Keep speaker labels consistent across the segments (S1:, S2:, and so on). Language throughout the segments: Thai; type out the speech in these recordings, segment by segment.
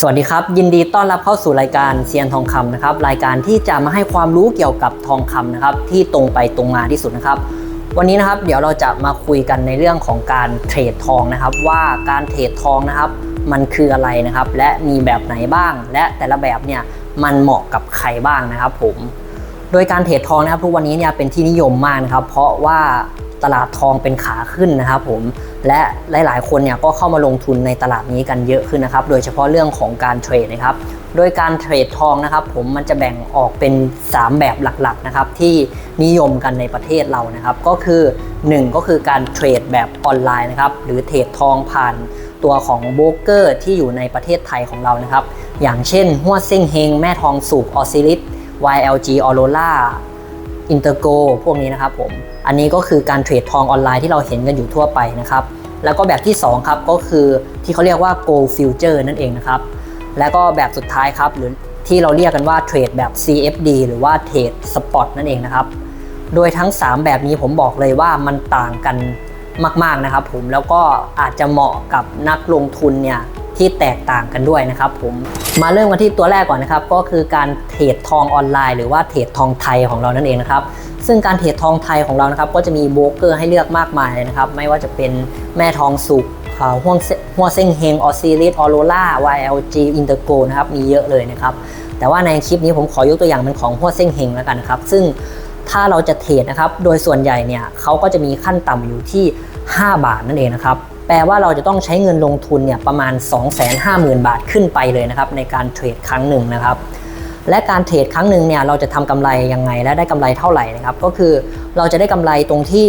S1: สวัสดีครับ ยินดีต้อนรับเข้าสู่รายการเซียนทองคำนะครับรายการที่จะมาให้ความรู้เกี่ยวกับทองคำนะครับที่ตรงไปตรงมาที่สุดนะครับ วันนี้นะครับเดี๋ยวเราจะมาคุยกันในเรื่องของการเทรดทองนะครับ ว่าการเทรดทองนะครับ มันคืออะไรนะครับ และมีแบบไหนบ้าง และแต่ละแบบเนี่ยมันเหมาะกับใครบ้างนะครับ ผม โดยการเทรดทองนะครับ ทุกวันนี้เนี่ยเป็นที่นิยมมากนะครับ เพราะว่า ตลาดทองเป็นขาขึ้นนะครับผมและหลาย ๆ คนเนี่ยก็เข้ามาลงทุนในตลาดนี้กันเยอะขึ้นนะครับ โดยเฉพาะเรื่องของการเทรดนะครับ โดยการเทรดทองนะครับผมมันจะแบ่งออกเป็น 3 แบบหลัก ๆ นะครับ ที่นิยมกันในประเทศเรานะครับ ก็คือ 1 ก็คือการเทรดแบบออนไลน์นะครับ หรือเทรดทองผ่านตัวของโบรกเกอร์ที่อยู่ในประเทศไทยของเรานะครับ อย่างเช่นหัวเซ้งเฮงแม่ทองสูบออซิลิส YLG Aurora อินเตอร์โกพวกนี้นะครับผม อันนี้ก็คือการเทรดทองออนไลน์ที่เราเห็นกันอยู่ทั่วไปนะครับ แล้วก็แบบที่ 2 ครับก็คือที่เขาเรียกว่า Gold Future นั่นเองนะครับ แล้วก็แบบสุดท้ายครับหรือที่เราเรียกกันว่าเทรดแบบ CFD หรือว่าเทรดสปอตนั่นเองนะครับ โดยทั้ง 3 แบบนี้ผมบอกเลยว่ามันต่างกันมาก ๆนะครับผมแล้วก็อาจจะเหมาะกับนักลงทุนเนี่ย ที่แตกต่างกันด้วยนะครับผมมาเริ่มกันที่ตัวแรกก่อนนะครับ ก็คือการเทรดทองออนไลน์ หรือว่าเทรดทองไทยของเรานั่นเองนะครับซึ่งการเทรดทองไทยของเรานะครับ ก็จะมีโบรกเกอร์ให้เลือกมากมายเลยนะครับ ไม่ว่าจะเป็นแม่ทองสุกห่วงเซหัวเซ้งเฮงออซิลิสออโรล่า YLG อินเตอร์โกนะครับ มีเยอะเลยนะครับ แต่ว่าในคลิปนี้ผมขอยกตัวอย่างเป็นของหัวเซ้งเฮงแล้วกันนะครับ ซึ่งถ้าเราจะเทรดนะครับ โดยส่วนใหญ่เนี่ยเขาก็จะมีขั้นต่ำอยู่ที่ 5 บาทนั่นเองนะครับ แปลว่าเราจะต้องใช้เงินลงทุนเนี่ยประมาณ 250,000 บาทขึ้นไปเลยนะครับในการเทรดครั้งหนึ่งนะครับและการเทรดครั้งหนึ่งเนี่ยเราจะทำกำไรยังไงและได้กำไรเท่าไหร่นะครับก็คือเราจะได้กำไรตรงที่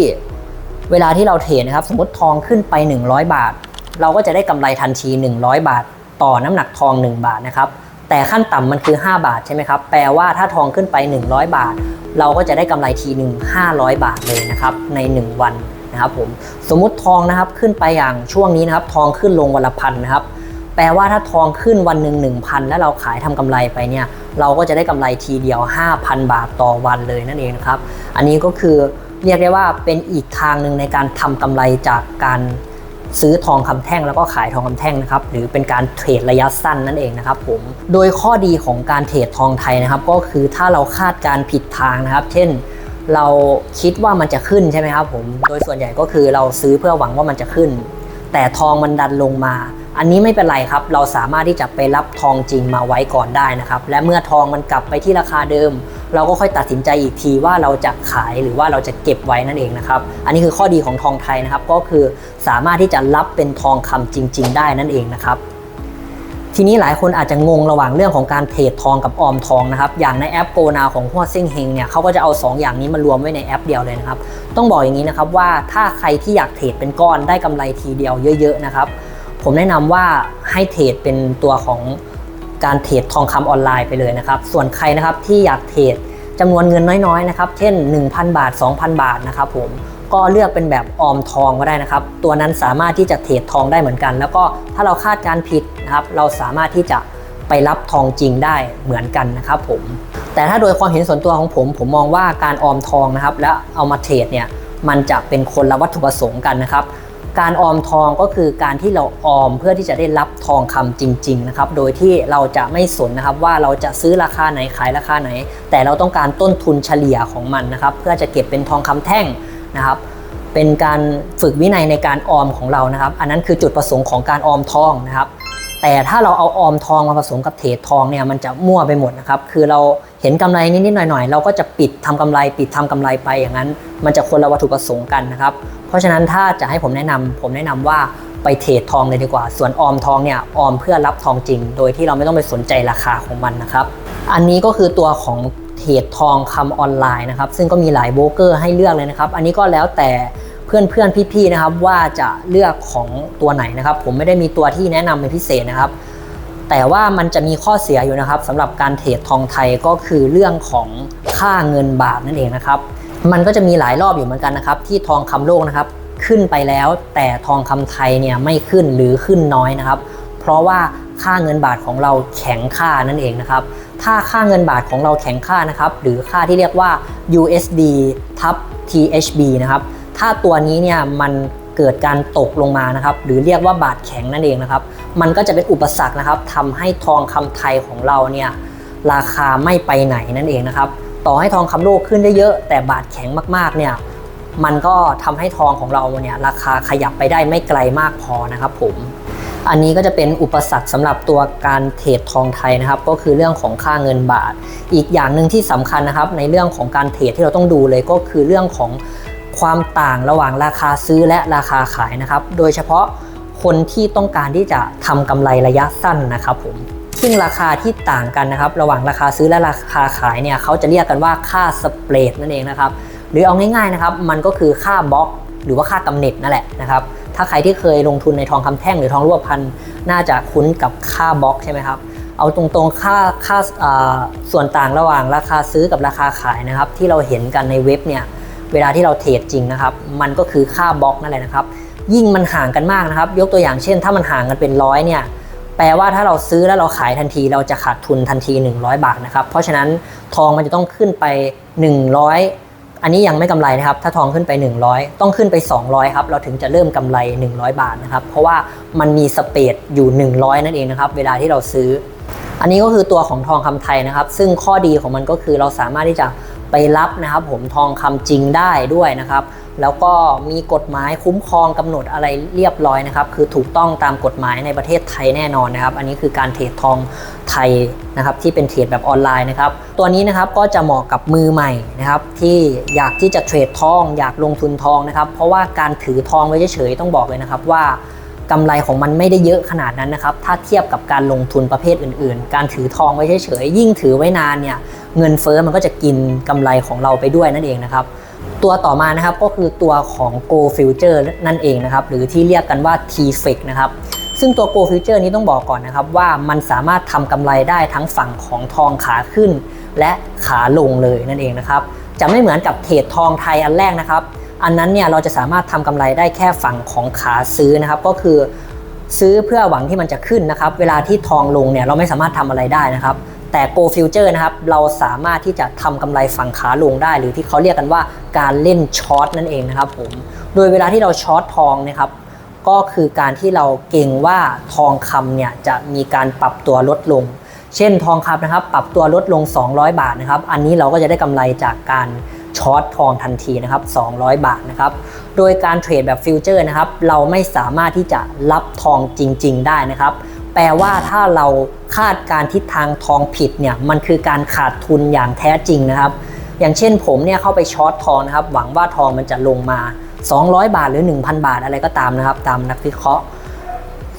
S1: เวลาที่เราเทรดนะครับสมมติทองขึ้นไป 100 บาท เราก็จะได้กำไรทันที 100 บาท ต่อน้ำหนักทอง 1 บาทนะครับแต่ขั้นต่ำมันคือ 5 บาทใช่ไหมครับแปลว่าถ้าทองขึ้นไป 100 บาท เราก็จะได้กำไรทีหนึ่ง500 บาทเลยนะครับใน 1 วัน นะครับผมสมมติทองนะครับขึ้นไปอย่างช่วงนี้นะครับทองขึ้นลงวันละพันนะครับแปลว่าถ้าทองขึ้นวันหนึ่ง1,000 แล้วเราขายทำกำไรไปเนี่ยเราก็จะได้กำไรทีเดียว 5,000 บาทต่อวันเลยนั่นเองนะครับ อันนี้ก็คือเรียกได้ว่าเป็นอีกทางหนึ่งในการทำกำไรจากการซื้อทองคำแท่งแล้วก็ขายทองคำแท่งนะครับหรือเป็นการเทรดระยะสั้นนั่นเองนะครับผมโดยข้อดีของการเทรดทองไทยนะครับ ก็คือถ้าเราคาดการผิดทางนะครับ เช่น เราคิดว่ามันจะขึ้นใช่ไหมครับผม โดยส่วนใหญ่ก็คือเราซื้อเพื่อหวังว่ามันจะขึ้น แต่ทองมันดันลงมา อันนี้ไม่เป็นไรครับ เราสามารถที่จะไปรับทองจริงมาไว้ก่อนได้นะครับ และเมื่อทองมันกลับไปที่ราคาเดิม เราก็ค่อยตัดสินใจอีกทีว่าเราจะขายหรือว่าเราจะเก็บไว้นั่นเองนะครับ อันนี้คือข้อดีของทองไทยนะครับ ก็คือสามารถที่จะรับเป็นทองคำจริง ๆ ได้นั่นเองนะครับ ทีนี้หลายคนอาจจะงงระหว่างเรื่องของการเทรดทองกับออมทองนะครับ อย่างในแอปโกนาของหัวเซ้งเฮงเนี่ยเขาก็จะเอา 2 อย่างนี้มารวมไว้ในแอปเดียวเลยนะครับ ต้องบอกอย่างนี้นะครับว่าถ้าใครที่อยากเทรดเป็นก้อนได้กำไรทีเดียวเยอะๆนะครับผมแนะนำว่าให้เทรดเป็นตัวของการเทรดทองคำออนไลน์ไปเลยนะครับ ส่วนใครนะครับที่อยากเทรดจำนวนเงินน้อยๆนะครับ เช่น 1,000 บาท 2,000 บาทนะครับผม ก็เลือกเป็นแบบออมทองก็ได้นะครับ ตัวนั้นสามารถที่จะเทรดทองได้เหมือนกัน แล้วก็ถ้าเราคาดการณ์ผิดนะครับ เราสามารถที่จะไปรับทองจริงได้เหมือนกันนะครับผม แต่ถ้าโดยความเห็นส่วนตัวของผม ผมมองว่าการออมทองนะครับ แล้วเอามาเทรดเนี่ยมันจะเป็นคนละวัตถุประสงค์กันนะครับ การออมทองก็คือการที่เราออมเพื่อที่จะได้รับทองคำจริง ๆ นะครับ โดยที่เราจะไม่สนนะครับว่าเราจะซื้อราคาไหนขายราคาไหน แต่เราต้องการต้นทุนเฉลี่ยของมันนะครับ เพื่อจะเก็บเป็นทองคำแท่ง นะครับ เป็นการฝึกวินัยในการออมของเรานะครับ อันนั้นคือจุดประสงค์ของการออมทองนะครับ แต่ถ้าเราเอาออมทองมาผสมกับเทรดทองเนี่ยมันจะมั่วไปหมดนะครับ คือเราเห็นกำไรนิดๆหน่อยๆ เราก็จะปิดทำกำไร ปิดทำกำไรไปอย่างนั้น มันจะคนละวัตถุประสงค์กันนะครับ เพราะฉะนั้นถ้าจะให้ผมแนะนำผมแนะนำว่าไปเทรดทองเลยดีกว่า ส่วนออมทองเนี่ยออมเพื่อรับทองจริง โดยที่เราไม่ต้องไปสนใจราคาของมันนะครับ อันนี้ก็คือตัวของ เทรดทองคำออนไลน์นะครับ ซึ่งก็มีหลายโบรกเกอร์ให้เลือกเลยนะครับ อันนี้ก็แล้วแต่เพื่อนเพื่อนๆพี่ๆนะครับว่าจะเลือกของตัวไหนนะครับ ผมไม่ได้มีตัวที่แนะนำเป็นพิเศษนะครับ แต่ว่ามันจะมีข้อเสียอยู่นะครับสำหรับการเทรดทองไทยก็คือเรื่องของค่าเงินบาทนั่นเองนะครับ มันก็จะมีหลายรอบอยู่เหมือนกันนะครับ ที่ทองคำโลกนะครับขึ้นไปแล้วแต่ทองคำไทยเนี่ยไม่ขึ้นหรือขึ้นน้อยนะครับ เพราะว่าค่าเงินบาทของเราแข็งค่านั่นเองนะครับ ถ้าค่าเงินบาทของเราแข็งค่านะครับ หรือค่าที่เรียกว่า USD ทับ THB นะครับ ถ้าตัวนี้เนี่ยมันเกิดการตกลงมานะครับ หรือเรียกว่าบาทแข็งนั่นเองนะครับ มันก็จะเป็นอุปสรรคนะครับทำให้ทองคำไทยของเราเนี่ยราคาไม่ไปไหนนั่นเองนะครับ ต่อให้ทองคำโลกขึ้นได้เยอะแต่บาทแข็งมากๆเนี่ยมันก็ทำให้ทองของเราเนี่ยราคาขยับไปได้ไม่ไกลมากพอนะครับผม อันนี้ก็จะเป็นอุปสรรคสำหรับตัวการเทรดทองไทยนะครับ ก็คือเรื่องของค่าเงินบาท อีกอย่างหนึ่งที่สำคัญนะครับ ในเรื่องของการเทรดที่เราต้องดูเลยก็คือเรื่องของความต่างระหว่างราคาซื้อและราคาขายนะครับ โดยเฉพาะคนที่ต้องการที่จะทำกำไรระยะสั้นนะครับผมซึ่งราคาที่ต่างกันนะครับ ระหว่างราคาซื้อและราคาขายเนี่ยเขาจะเรียกกันว่าค่าสเปรดนั่นเองนะครับ หรือเอาง่ายๆนะครับ มันก็คือค่าบล็อก หรือว่าค่ากำเนิดนั่นแหละนะครับ ถ้าใครที่เคยลงทุนในทองคำแท่งหรือทองรูปพรรณน่าจะคุ้นกับค่าบล็อกใช่ไหมครับเอาตรงๆค่าค่าส่วนต่างระหว่างราคาซื้อกับราคาขายนะครับ ที่เราเห็นกันในเว็บเนี่ยเวลาที่เราเทรดจริงนะครับ มันก็คือค่าบล็อกนั่นแหละนะครับ ยิ่งมันห่างกันมากนะครับ ยกตัวอย่างเช่น ถ้ามันห่างกันเป็นร้อยเนี่ยแปลว่าถ้าเราซื้อแล้วเราขายทันที เราจะขาดทุนทันที 100 บาทนะครับ เพราะฉะนั้นทองมันจะต้องขึ้นไป 100 อันนี้ยังไม่กำไรนะครับ ถ้าทองขึ้นไป 100 ต้องขึ้นไป 200 ครับ เราถึงจะเริ่มกำไร 100 บาทนะครับ เพราะว่ามันมีสเปดอยู่ 100 นั่นเองนะครับ เวลาที่เราซื้อ อันนี้ก็คือตัวของทองคำไทยนะครับ ซึ่งข้อดีของมันก็คือเราสามารถที่จะไปรับนะครับ ผมทองคำจริงได้ด้วยนะครับ แล้วก็มีกฎหมายคุ้มครองกำหนดอะไรเรียบร้อยนะครับ คือถูกต้องตามกฎหมายในประเทศไทยแน่นอนนะครับ อันนี้คือการเทรดทองไทยนะครับที่เป็นเทรดแบบออนไลน์นะครับ ตัวนี้นะครับก็จะเหมาะกับมือใหม่นะครับ ที่อยากที่จะเทรดทอง อยากลงทุนทองนะครับ เพราะว่าการถือทองไว้เฉยๆต้องบอกเลยนะครับว่ากำไรของมันไม่ได้เยอะขนาดนั้นนะครับ ถ้าเทียบกับการลงทุนประเภทอื่น ๆ การถือทองไว้เฉยๆยิ่งถือไว้นานเนี่ยเงินเฟ้อมันก็จะกินกำไรของเราไปด้วยนั่นเองนะครับ ตัวต่อมานะครับก็คือตัวของ Go Future นั่นเองนะครับหรือที่เรียกกันว่า T-Fix นะครับซึ่งตัว Go Future นี้ต้องบอกก่อนนะครับว่ามันสามารถทำกำไรได้ทั้งฝั่งของทองขาขึ้น และขาลงเลยนั่นเองนะครับจะไม่เหมือนกับเทรดทองไทยอันแรกนะครับ อันนั้นเนี่ยเราจะสามารถทำกำไรได้แค่ฝั่งของขาซื้อนะครับ ก็คือซื้อเพื่อหวังที่มันจะขึ้นนะครับ เวลาที่ทองลงเนี่ยเราไม่สามารถทำอะไรได้นะครับ แต่ Go Future นะครับ เราสามารถที่จะทำกำไรฝั่งขาลงได้ หรือที่เขาเรียกกันว่าการเล่นช็อตนั่นเองนะครับผม โดยเวลาที่เราช็อตทองนะครับ ก็คือการที่เราเก่งว่าทองคำเนี่ยจะมีการปรับตัวลดลง เช่นทองคำนะครับ ปรับตัวลดลง 200 บาทนะครับ อันนี้เราก็จะได้กำไรจากการช็อตทองทันทีนะครับ 200 บาทนะครับ โดยการเทรดแบบฟิวเจอร์นะครับ เราไม่สามารถที่จะรับทองจริง ๆ ได้นะครับ แปลว่าถ้าเราคาดการทิศทางทองผิดเนี่ยมันคือการขาดทุนอย่างแท้จริงนะครับ อย่างเช่นผมเนี่ยเข้าไปช็อตทองนะครับ หวังว่าทองมันจะลงมา 200 บาทหรือ 1,000 บาทอะไรก็ตามนะครับ ตามนักวิเคราะห์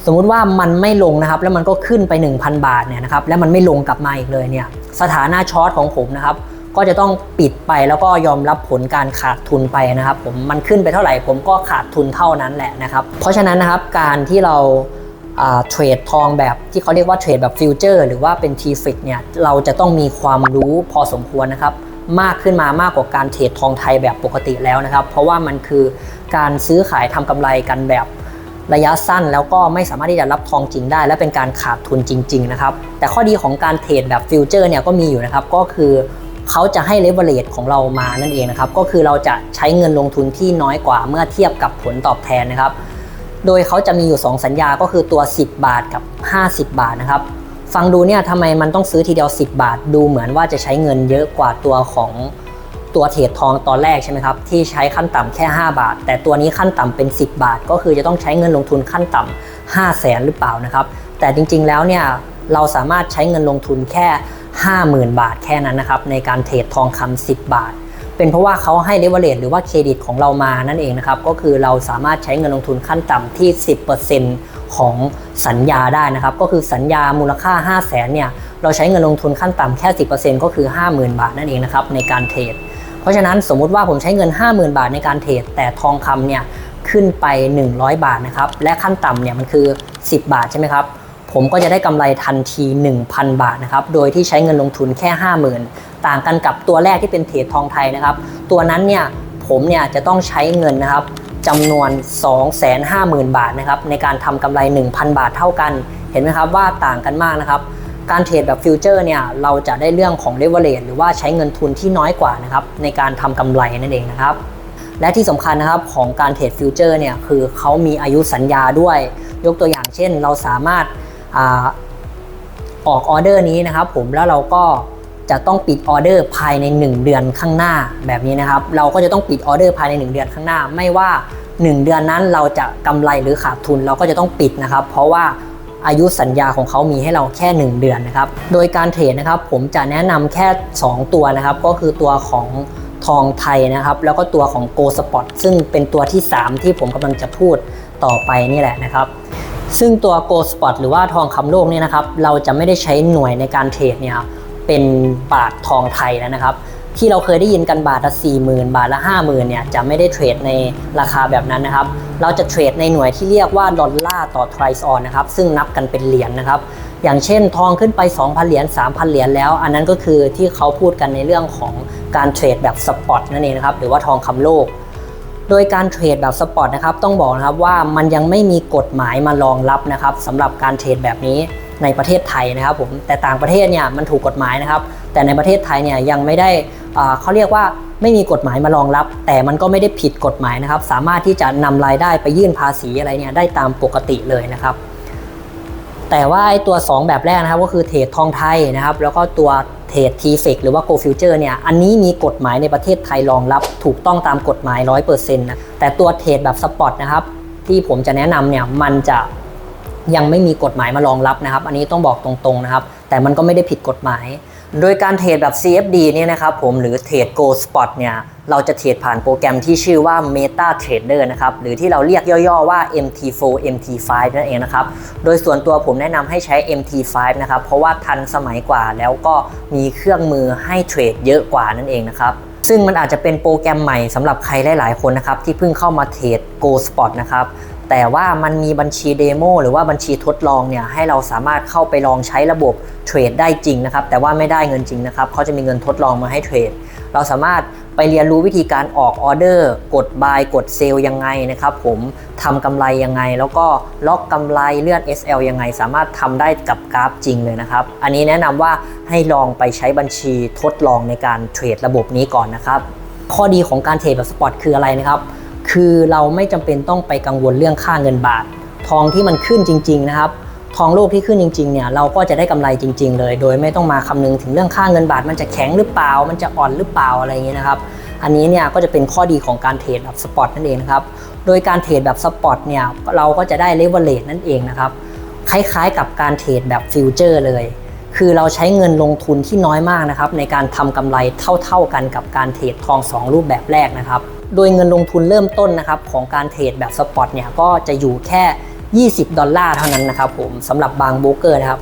S1: สมมุติว่ามันไม่ลงนะครับ แล้วมันก็ขึ้นไป 1,000 บาทเนี่ยนะครับแล้วมันไม่ลงกลับมาอีกเลยเนี่ยสถานะช็อตของผมนะครับ ก็จะต้องปิดไปแล้วก็ยอมรับผลการขาดทุนไปนะครับ ผมมันขึ้นไปเท่าไหร่ผมก็ขาดทุนเท่านั้นแหละนะครับ เพราะฉะนั้นนะครับการที่เราอ่า เทรดทองแบบที่เขาเรียกว่าเทรดแบบฟิวเจอร์หรือว่าเป็น t f i x เนี่ยเราจะต้องมีความรู้พอสมควรนะครับ มากขึ้นมามากกว่าการเทรดทองไทยแบบปกติแล้วนะครับ เพราะว่ามันคือการซื้อขายทำกำไรกันแบบระยะสั้นแล้วก็ไม่สามารถที่จะรับทองจริงได้ และเป็นการขาดทุนจริง ๆ นะครับ แต่ข้อดีของการเทรดแบบฟิวเจอร์เนี่ยก็มีอยู่นะครับก็คือเขาจะให้เลเวอเรจของเรามานั่นเองนะครับ ก็คือเราจะใช้เงินลงทุนที่น้อยกว่าเมื่อเทียบกับผลตอบแทนนะครับ โดยเขาจะมีอยู่ 2 สัญญาก็คือตัว 10 บาทกับ 50 บาทนะครับ ฟังดูเนี่ยทำไมมันต้องซื้อทีเดียว 10 บาท ดูเหมือนว่าจะใช้เงินเยอะกว่าตัวของตัวเทรดทองตอนแรกใช่ไหมครับ ที่ใช้ขั้นต่ำแค่ 5 บาท แต่ตัวนี้ขั้นต่ำเป็น 10 บาท ก็คือจะต้องใช้เงินลงทุนขั้นต่ำ5แสนหรือเปล่านะครับ แต่จริงๆแล้วเนี่ยเราสามารถใช้เงินลงทุนแค่ 50,000 บาทแค่นั้นนะครับในการเทรดทองคำ10 บาท เป็นเพราะว่าเขาให้เลเวอเรจหรือว่าเครดิตของเรามานั่นเองนะครับก็คือเราสามารถใช้เงินลงทุนขั้นต่ำที่ 10%ของสัญญาได้นะครับ ก็คือสัญญามูลค่า 5 0 0แสนเนี่ยเราใช้เงินลงทุนขั้นต่ำแค่ 10%ก็คือ 50,000 บาทนั่นเองนะครับในการเทรดเพราะฉะนั้นสมมุติว่าผมใช้เงิน 50,000 บาทในการเทรดแต่ทองคำเนี่ยขึ้นไป 100 บาทนะครับและขั้นต่ำเนี่ยมันคือ 10 บาทใช่ไหมครับ ผมก็จะได้กำไรทันที 1,000 บาทนะครับ โดยที่ใช้เงินลงทุนแค่ 50,000 ต่างกันกับตัวแรกที่เป็นเทรดทองไทยนะครับ ตัวนั้นเนี่ยผมเนี่ยจะต้องใช้เงินนะครับจำนวน 250,000 บาทนะครับในการทำกำไร 1,000 บาทเท่ากัน เห็นไหมครับว่าต่างกันมากนะครับ การเทรดแบบฟิวเจอร์เนี่ยเราจะได้เรื่องของเลเวอเรจหรือว่าใช้เงินทุนที่น้อยกว่านะครับในการทำกำไรนั่นเองนะครับและที่สำคัญนะครับของการเทรดฟิวเจอร์เนี่ยคือเขามีอายุสัญญาด้วย ยกตัวอย่างเช่น เราสามารถ ออกออเดอร์นี้นะครับผมแล้วเราก็จะต้องปิดออเดอร์ภายใน 1 เดือนข้างหน้าแบบนี้นะครับ เราก็จะต้องปิดออเดอร์ภายใน 1 เดือนข้างหน้า ไม่ว่า 1 เดือนนั้นเราจะกำไรหรือขาดทุนเราก็จะต้องปิดนะครับ เพราะว่าอายุสัญญาของเขามีให้เราแค่ 1 เดือนนะครับ โดยการเทรดนะครับผมจะแนะนำแค่ 2 ตัวนะครับ ก็คือตัวของทองไทยนะครับ แล้วก็ตัวของ Go Spot ซึ่งเป็นตัวที่ 3 ที่ผมกำลังจะพูดต่อไปนี่แหละนะครับ ซึ่งตัว gold Spot หรือว่าทองคำโลกเนี่ยนะครับ เราจะไม่ได้ใช้หน่วยในการเทรดเนี่ยเป็นบาททองไทยแล้วนะครับ ที่เราเคยได้ยินกันบาทละ4 0,000 บาทละ5 0,000เนี่ยจะไม่ได้เทรดในราคาแบบนั้นนะครับ เราจะเทรดในหน่วยที่เรียกว่าดอลลาร์ต่อไทรซ์ออนนะครับ ซึ่งนับกันเป็นเหรียญนนะครับ อย่างเช่นทองขึ้นไป 2,000 เหรียญ 3,000 เหรียญแล้ว อันนั้นก็คือที่เขาพูดกันในเรื่องของการเทรดแบบสปอตนั่นเองนะครับ หรือว่าทองคำโลก โดยการเทรดแบบสปอร์ตนะครับต้องบอกนะครับว่ามันยังไม่มีกฎหมายมารองรับนะครับสำหรับการเทรดแบบนี้ในประเทศไทยนะครับผมแต่ต่างประเทศเนี่ยมันถูกกฎหมายนะครับ แต่ในประเทศไทยเนี่ยยังไม่ได้อ่าเขาเรียกว่าไม่มีกฎหมายมารองรับ แต่มันก็ไม่ได้ผิดกฎหมายนะครับ สามารถที่จะนำรายได้ไปยื่นภาษีอะไรเนี่ยได้ตามปกติเลยนะครับ แต่ว่าไอ้ตัว 2 แบบแรกนะครับก็คือเทรดทองไทยนะครับ แล้วก็ตัว เทรดทีเฟกหรือว่าโกฟิวเจอร์เนี่ย อันนี้มีกฎหมายในประเทศไทยรองรับถูกต้องตามกฎหมาย 100%นะ แต่ตัวเทรดแบบสปอตนะครับ ที่ผมจะแนะนำเนี่ย มันจะยังไม่มีกฎหมายมารองรับนะครับ อันนี้ต้องบอกตรงๆนะครับ แต่มันก็ไม่ได้ผิดกฎหมาย โดยการเทรดแบบ CFD เนี่ยนะครับผมหรือเทรด Go Spot เนี่ยเราจะเทรดผ่านโปรแกรมที่ชื่อว่า Meta Trader นะครับหรือที่เราเรียกย่อๆว่า MT4 MT5 นั่นเองนะครับโดยส่วนตัวผมแนะนำให้ใช้ MT5 นะครับเพราะว่าทันสมัยกว่าแล้วก็มีเครื่องมือให้เทรดเยอะกว่านั่นเองนะครับซึ่งมันอาจจะเป็นโปรแกรมใหม่สำหรับใครหลายๆ คนนะครับที่เพิ่งเข้ามาเทรด Go Spot นะครับ แต่ว่ามันมีบัญชีเดโมหรือว่าบัญชีทดลองเนี่ยให้เราสามารถเข้าไปลองใช้ระบบเทรดได้จริงนะครับ แต่ว่าไม่ได้เงินจริงนะครับเขาจะมีเงินทดลองมาให้เทรด เราสามารถไปเรียนรู้วิธีการออกออเดอร์ กด buy กด sell ยังไงนะครับ ผมทำกำไรยังไง แล้วก็ล็อกกำไรเลื่อน SL ยังไง สามารถทำได้กับกราฟจริงเลยนะครับ อันนี้แนะนำว่าให้ลองไปใช้บัญชีทดลองในการเทรดระบบนี้ก่อนนะครับ ข้อดีของการเทรดแบบสปอตคืออะไรนะครับ คือเราไม่จำเป็นต้องไปกังวลเรื่องค่าเงินบาท ทองที่มันขึ้นจริง ๆ นะครับ ทองโลกที่ขึ้นจริง ๆ เนี่ยเราก็จะได้กำไรจริง ๆ เลย โดยไม่ต้องมาคำนึงถึงเรื่องค่าเงินบาท มันจะแข็งหรือเปล่า มันจะอ่อนหรือเปล่าอะไรอย่างเงี้ยนะครับ อันนี้เนี่ยก็จะเป็นข้อดีของการเทรดแบบสปอตนั่นเองนะครับ โดยการเทรดแบบสปอตเนี่ยเราก็จะได้เลเวลเลตนั่นเองนะครับ คล้ายๆ กับการเทรดแบบฟิวเจอร์เลยคือเราใช้เงินลงทุนที่น้อยมากนะครับ ในการทำกำไรเท่าๆกันกับการเทรดทอง 2 รูปแบบแรกนะครับ โดยเงินลงทุนเริ่มต้นนะครับของการเทรดแบบสปอตเนี่ยก็จะอยู่แค่ 20 ดอลลาร์เท่านั้นนะครับผมสำหรับบางโบรกเกอร์นะครับ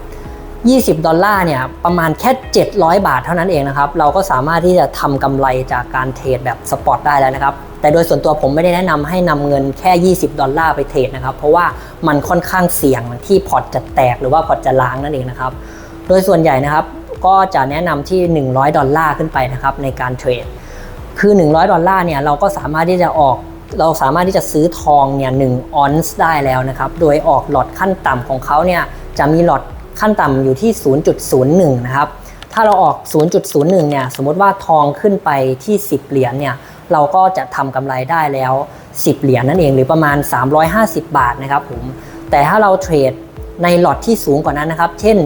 S1: 20 ดอลลาร์เนี่ยประมาณแค่ 700 บาทเท่านั้นเองนะครับ เราก็สามารถที่จะทำกำไรจากการเทรดแบบสปอตได้แล้วนะครับ แต่โดยส่วนตัวผมไม่ได้แนะนำให้นำเงินแค่ 20 ดอลลาร์ไปเทรดนะครับ เพราะว่ามันค่อนข้างเสี่ยงที่พอร์ตจะแตกหรือว่าพอร์ตจะล้างนั่นเองนะครับ โดยส่วนใหญ่นะครับก็จะแนะนำที่ 100 ดอลลาร์ขึ้นไปนะครับในการเทรด คือ 100 ดอลลาร์เนี่ยเราก็สามารถที่จะออกเราสามารถที่จะซื้อทองเนี่ยหออนซ์ได้แล้วนะครับ โดยออกหลอดขั้นต่ำของเขาเนี่ยจะมีหลอดขั้นต่ำอยู่ที่ 0.01 นะครับ ถ้าเราออก 0.01 เนี่ย สมมติว่าทองขึ้นไปที่ 10 เหรียญเนี่ย เราก็จะทำกำไรได้แล้ว 10 เหรียญนั่นเอง หรือประมาณ 350 บาทนะครับผม แต่ถ้าเราเทรดในหลอดที่สูงกว่านั้นนะครับ เช่น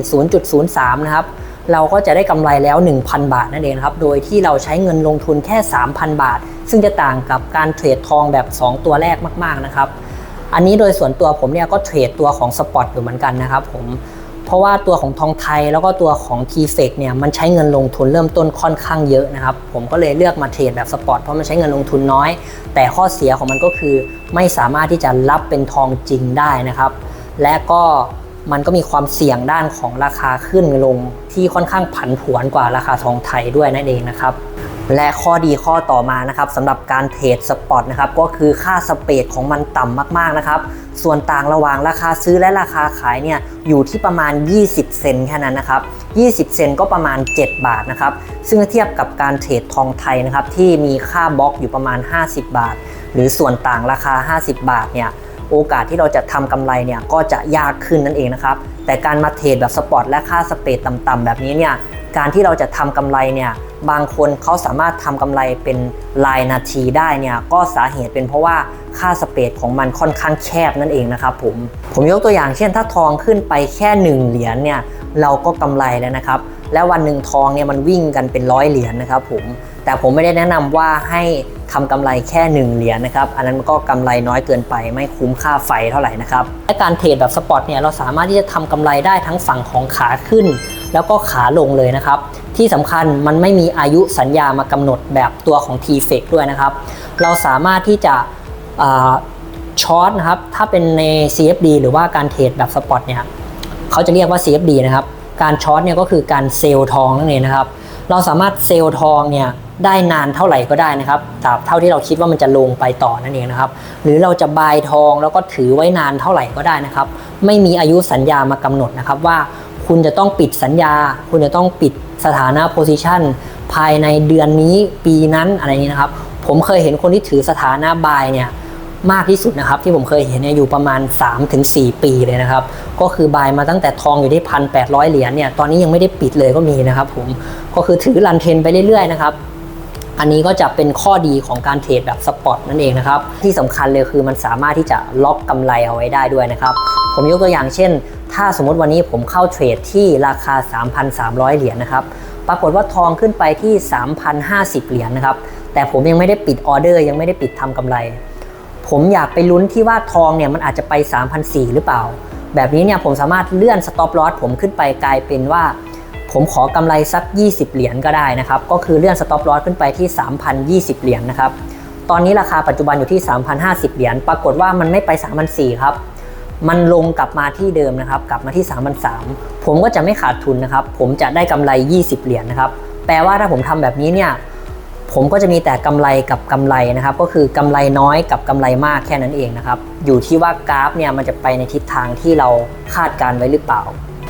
S1: 0.03 นะครับ เราก็จะได้กำไรแล้ว 1,000 บาทนั่นเองครับ โดยที่เราใช้เงินลงทุนแค่ 3,000 บาท ซึ่งจะต่างกับการเทรดทองแบบ 2 ตัวแรกมาก ๆ นะครับ อันนี้โดยส่วนตัวผมเนี่ยก็เทรดตัวของสปอตอยู่เหมือนกันนะครับผม เพราะว่าตัวของทองไทยแล้วก็ตัวของ t f e c เนี่ยมันใช้เงินลงทุนเริ่มต้นค่อนข้างเยอะนะครับ ผมก็เลยเลือกมาเทรดแบบสปอตเพราะมันใช้เงินลงทุนน้อย แต่ข้อเสียของมันก็คือไม่สามารถที่จะรับเป็นทองจริงได้นะครับ และก็ มันก็มีความเสี่ยงด้านของราคาขึ้นลงที่ค่อนข้างผันผวนกว่าราคาทองไทยด้วยนั่นเองนะครับและข้อดีข้อต่อมานะครับสำหรับการเทรดสปอตนะครับก็คือค่าสเปดของมันต่ำมากๆนะครับส่วนต่างระหว่างราคาซื้อและราคาขายเนี่ยอยู่ที่ประมาณ 20 เซนแค่นั้นนะครับ20 เซนก็ประมาณ 7 บาทนะครับซึ่งเทียบกับการเทรดทองไทยนะครับที่มีค่าบล็อกอยู่ประมาณ 50 บาท หรือส่วนต่างราคา 50 บาทเนี่ย โอกาสที่เราจะทำกำไรเนี่ยก็จะยากขึ้นนั่นเองนะครับ แต่การมาเทรดแบบสปอร์ตและค่าสเปรดต่ำๆแบบนี้เนี่ยการที่เราจะทำกำไรเนี่ยบางคนเขาสามารถทำกำไรเป็นรายนาทีได้เนี่ยก็สาเหตุเป็นเพราะว่าค่าสเปซของมันค่อนข้างแคบนั่นเองนะครับผมผมยกตัวอย่างเช่น ถ้าทองขึ้นไปแค่ 1 เหรียญเนี่ยเราก็กำไรแล้วนะครับ แล้ววันหนึ่งทองเนี่ยมันวิ่งกันเป็นร้อยเหรียญนะครับผม แต่ผมไม่ได้แนะนำว่าให้ทำกำไรแค่ 1 เหรียญนะครับ อันนั้นก็กำไรน้อยเกินไป ไม่คุ้มค่าไฟเท่าไหร่นะครับ และการเทรดแบบสปอตเนี่ยเราสามารถที่จะทำกำไรได้ทั้งฝั่งของขาขึ้น แล้วก็ขาลงเลยนะครับ ที่สำคัญมันไม่มีอายุสัญญามากำหนดแบบตัวของ t f e c ด้วยนะครับ เราสามารถที่จะช็อตนะครับ ถ้าเป็นใน CFD หรือว่าการเทรดแบบสปอตเนี่ยเขาจะเรียกว่า CFD นะครับ การช็อตเนี่ยก็คือการเซลล์ทองนั่นเองนะครับ เราสามารถเซลล์ทองเนี่ย ได้นานเท่าไหร่ก็ได้นะครับตราบเท่าที่เราคิดว่ามันจะลงไปต่อนั่นเองนะครับ หรือเราจะบายทองแล้วก็ถือไว้นานเท่าไหร่ก็ได้นะครับ ไม่มีอายุสัญญามากำหนดนะครับว่าคุณจะต้องปิดสัญญา คุณจะต้องปิดสถานะโพซิชันภายในเดือนนี้ปีนั้นอะไรนี้นะครับ ผมเคยเห็นคนที่ถือสถานะบายเนี่ยมากที่สุดนะครับที่ผมเคยเห็นเนี่ยอยู่ประมาณ 3-4 ปีเลยนะครับ ก็คือบายมาตั้งแต่ทองอยู่ที่พันแเหรียญเนี่ยตอนนี้ยังไม่ได้ปิดเลยก็มีนะครับผมก็คือถือรันเทนไปเรื่อยๆนะครับ อันนี้ก็จะเป็นข้อดีของการเทรดแบบสปอตนั่นเองนะครับ ที่สำคัญเลยคือมันสามารถที่จะล็อกกำไรเอาไว้ได้ด้วยนะครับ ผมยกตัวอย่างเช่น ถ้าสมมติวันนี้ผมเข้าเทรดที่ราคา 3,300 เหรียญนะครับ ปรากฏว่าทองขึ้นไปที่ 3,050 เหรียญนะครับ แต่ผมยังไม่ได้ปิดออเดอร์ ยังไม่ได้ปิดทำกำไร ผมอยากไปลุ้นที่ว่าทองเนี่ยมันอาจจะไป3,400หรือเปล่า แบบนี้เนี่ยผมสามารถเลื่อนสต็อปลอสผมขึ้นไปกลายเป็นว่า ผมขอกำไรสัก 20 เหรียญก็ได้นะครับ ก็คือเลื่อนสต็อปลอสขึ้นไปที่ 3,020 เหรียญนะครับ ตอนนี้ราคาปัจจุบันอยู่ที่ 3,050 เหรียญ ปรากฏว่ามันไม่ไป3,400ครับ มันลงกลับมาที่เดิมนะครับ กลับมาที่3,300ผมก็จะไม่ขาดทุนนะครับ ผมจะได้กำไร 20 เหรียญนะครับ แปลว่าถ้าผมทำแบบนี้เนี่ยผมก็จะมีแต่กำไรกับกำไรนะครับ ก็คือกำไรน้อยกับกำไรมากแค่นั้นเองนะครับ อยู่ที่ว่ากราฟเนี่ยมันจะไปในทิศทางที่เราคาดการไว้หรือเปล่า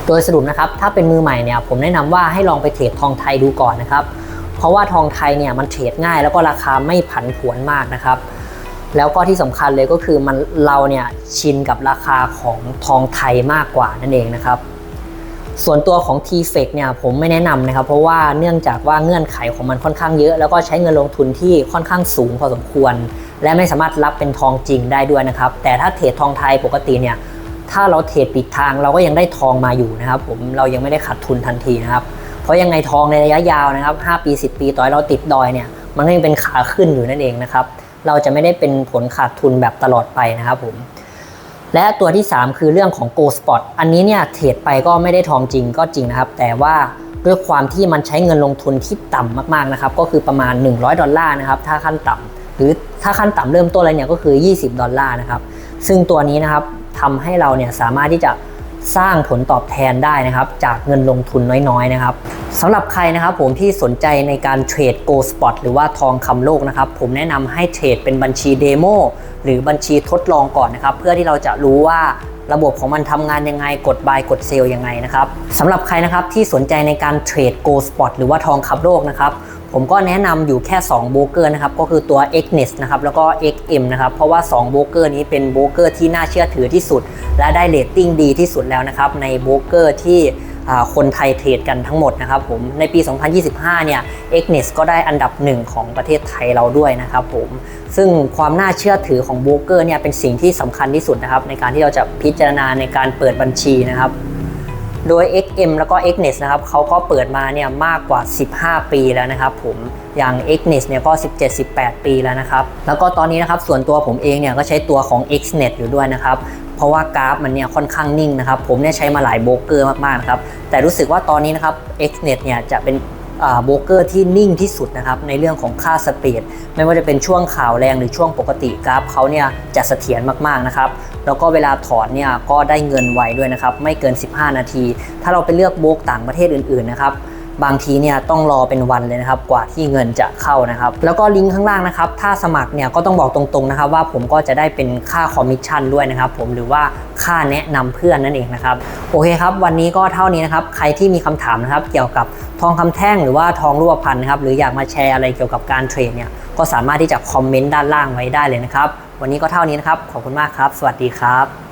S1: โดยสรุปนะครับถ้าเป็นมือใหม่เนี่ยผมแนะนำว่าให้ลองไปเทรดทองไทยดูก่อนนะครับ เพราะว่าทองไทยเนี่ยมันเทรดง่ายแล้วก็ราคาไม่ผันผวนมากนะครับ แล้วก็ที่สำคัญเลยก็คือมันเราเนี่ยชินกับราคาของทองไทยมากกว่านั่นเองนะครับ ส่วนตัวของ t f e c เนี่ยผมไม่แนะนำนะครับ เพราะว่าเนื่องจากว่าเงื่อนไขของมันค่อนข้างเยอะ แล้วก็ใช้เงินลงทุนที่ค่อนข้างสูงพอสมควร และไม่สามารถรับเป็นทองจริงได้ด้วยนะครับ แต่ถ้าเทรดทองไทยปกติเนี่ย ถ้าเราเทรดปิดทางเราก็ยังได้ทองมาอยู่นะครับ ผมเรายังไม่ได้ขาดทุนทันทีนะครับ เพราะยังไงทองในระยะยาวนะครับ 5 ปี 10 ปีต่อให้เราติดดอยเนี่ยมันก็ยังเป็นขาขึ้นอยู่นั่นเองนะครับ เราจะไม่ได้เป็นผลขาดทุนแบบตลอดไปนะครับผมและตัวที่ 3 คือเรื่องของ Go Spot อันนี้เนี่ยเทรดไปก็ไม่ได้ทองจริงก็จริงนะครับ แต่ว่าด้วยความที่มันใช้เงินลงทุนที่ต่ำมากๆนะครับก็คือประมาณ 100 ดอลลาร์นะครับถ้าขั้นต่ำหรือถ้าขั้นต่ำเริ่มต้นเลยเนี่ยก็คือ 20 ดอลลาร์นะครับซึ่งตัวนี้นะครับ ทำให้เราเนี่ยสามารถที่จะสร้างผลตอบแทนได้นะครับ จากเงินลงทุนน้อยๆนะครับสำหรับใครนะครับผมที่สนใจในการเทรดโกลสปอตหรือว่าทองคำโลกนะครับ ผมแนะนำให้เทรดเป็นบัญชีเดโมหรือบัญชีทดลองก่อนนะครับ เพื่อที่เราจะรู้ว่า ระบบของมันทำงานยังไงกดบายกดเซลยังไงนะครับสำหรับใครนะครับที่สนใจในการเทรด Go Spot หรือว่าทองคำโลกนะครับผมก็แนะนำอยู่แค่2โบรกเกอร์นะครับก็คือตัว XNES นะครับแล้วก็ XM นะครับเพราะว่า2โบรกเกอร์นี้เป็นโบรกเกอร์ที่น่าเชื่อถือที่สุด และได้เรตติ้งดีที่สุดแล้วนะครับในโบรกเกอร์ที่ คนไทยเทรดกันทั้งหมดนะครับผมในปี 2025 เนี่ย XNET ก็ได้อันดับหนึ่งของประเทศไทยเราด้วยนะครับผมซึ่งความน่าเชื่อถือของโบรกเกอร์เนี่ยเป็นสิ่งที่สำคัญที่สุดนะครับในการที่เราจะพิจารณาในการเปิดบัญชีนะครับโดย XM แล้วก็ XNET นะครับเขาก็เปิดมาเนี่ยมากกว่า 15 ปีแล้วนะครับผมอย่าง XNET เนี่ยก็ 17-18 ปีแล้วนะครับ แล้วก็ตอนนี้นะครับส่วนตัวผมเองเนี่ยก็ใช้ตัวของ XNET อยู่ด้วยนะครับ เพราะว่ากราฟมันเนี่ยค่อนข้างนิ่งนะครับ ผมเนี่ยใช้มาหลายโบรกเกอร์มากๆครับ แต่รู้สึกว่าตอนนี้นะครับ XNET เนี่ยจะเป็นโบรกเกอร์ที่นิ่งที่สุดนะครับในเรื่องของค่าสเปดไม่ว่าจะเป็นช่วงข่าวแรงหรือช่วงปกติกราฟเขาเนี่ยจะเสถียรมากๆนะครับแล้วก็เวลาถอนเนี่ยก็ได้เงินไวด้วยนะครับไม่เกิน 15 นาที ถ้าเราไปเลือกโบรกต่างประเทศอื่นๆนะครับ บางทีเนี่ยต้องรอเป็นวันเลยนะครับกว่าที่เงินจะเข้านะครับ แล้วก็ลิงก์ข้างล่างนะครับ ถ้าสมัครเนี่ยก็ต้องบอกตรงๆนะครับว่าผมก็จะได้เป็นค่าคอมมิชชั่นด้วยนะครับผมหรือว่าค่าแนะนำเพื่อนนั่นเองนะครับโอเคครับ วันนี้ก็เท่านี้นะครับใครที่มีคำถามนะครับเกี่ยวกับทองคำแท่งหรือว่าทองรูปพรรณนะครับหรืออยากมาแชร์อะไรเกี่ยวกับการเทรดเนี่ยก็สามารถที่จะคอมเมนต์ด้านล่างไว้ได้เลยนะครับวันนี้ก็เท่านี้นะครับขอบคุณมากครับ สวัสดีครับ